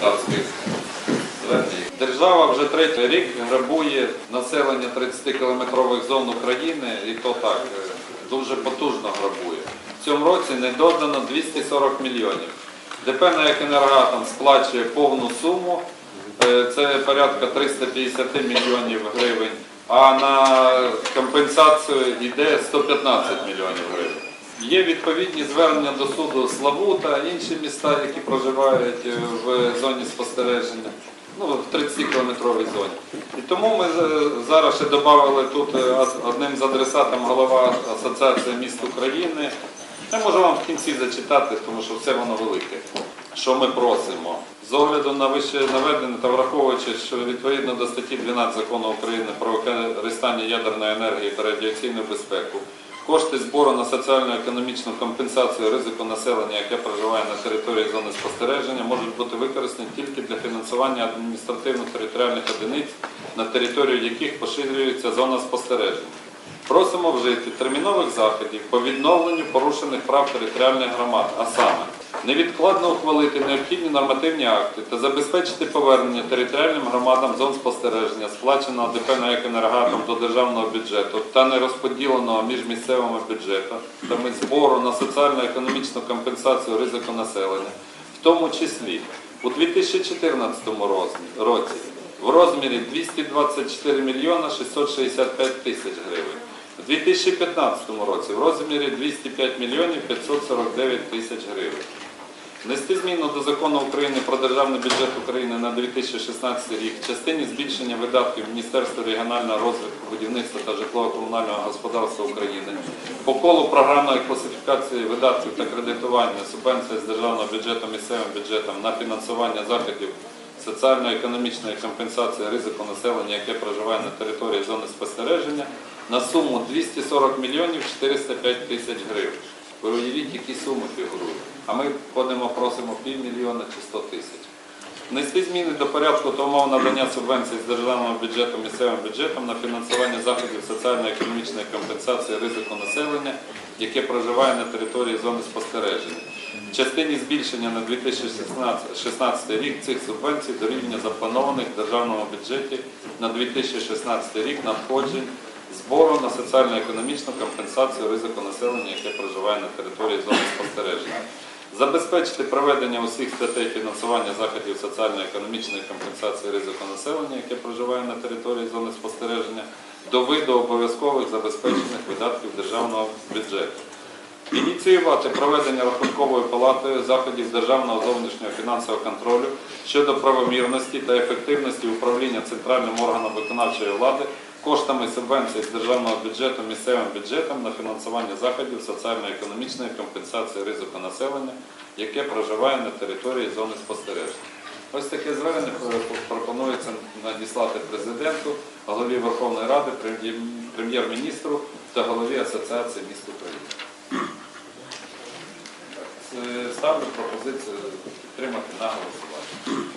депутатських звернень. Держава вже третій рік грабує населення 30-кілометрових зон України, і то так, е, дуже потужно грабує. В цьому році не додано 240 мільйонів. ДП на «Енергатом» сплачує повну суму, е, це порядка 350 мільйонів гривень, а на компенсацію йде 115 мільйонів гривень. Є відповідні звернення до суду Славута, інші міста, які проживають е, в зоні спостереження, ну, в 30-кілометровій зоні. І тому ми е, зараз ще додали тут е, одним з адресатом голова Асоціації міст України. Я можу вам в кінці зачитати, тому що все воно велике. Що ми просимо? З огляду на вище наведене та враховуючи, що відповідно до статті 12 закону України про використання ядерної енергії та радіаційну безпеку, кошти збору на соціально-економічну компенсацію ризику населення, яке проживає на території зони спостереження, можуть бути використані тільки для фінансування адміністративно-територіальних одиниць, на територію яких поширюється зона спостереження. Просимо вжити термінових заходів по відновленню порушених прав територіальних громад, а саме невідкладно ухвалити необхідні нормативні акти та забезпечити повернення територіальним громадам зон спостереження, сплаченого ДП на «Енергатом» до державного бюджету та не розподіленого між місцевими бюджетами збору на соціально-економічну компенсацію ризику населення, в тому числі у 2014 році в розмірі 224 мільйона 665 тисяч гривень. У 2015 році в розмірі 205 мільйонів 549 тисяч гривень. Внести зміну до закону України про державний бюджет України на 2016 рік в частині збільшення видатків Міністерства регіонального розвитку, будівництва та житлово-комунального господарства України по колу програмної класифікації видатків та кредитування субвенції з державного бюджету місцевим бюджетом на фінансування заходів соціально-економічної компенсації ризику населення, яке проживає на території зони спостереження, на суму 240 мільйонів 405 тисяч гривень. Ви уявіть, які суми фігурують. А ми ходимо, просимо півмільйона чи 100 тисяч. Внести зміни до порядку та умов надання субвенцій з державного бюджету місцевим бюджетом на фінансування заходів соціально-економічної компенсації ризику населення, яке проживає на території зони спостереження. В частині збільшення на 2016 рік цих субвенцій до рівня запланованих в державному бюджеті на 2016 рік надходжень збору на соціально-економічну компенсацію ризику населення, яке проживає на території зони спостереження. Забезпечити проведення усіх статей фінансування заходів соціально-економічної компенсації ризику населення, яке проживає на території зони спостереження, до виду обов'язкових забезпечених видатків державного бюджету. Ініціювати проведення рахунковою палатою заходів державного зовнішнього фінансового контролю щодо правомірності та ефективності управління центральним органом виконавчої влади коштами субвенцій з державного бюджету місцевим бюджетом на фінансування заходів соціально-економічної компенсації ризику населення, яке проживає на території зони спостереження. Ось таке звернення пропонується надіслати президенту, голові Верховної Ради, прем'єр- прем'єр-міністру та голові Асоціації міст України. Е, Ставлю пропозицію підтримати на голосування.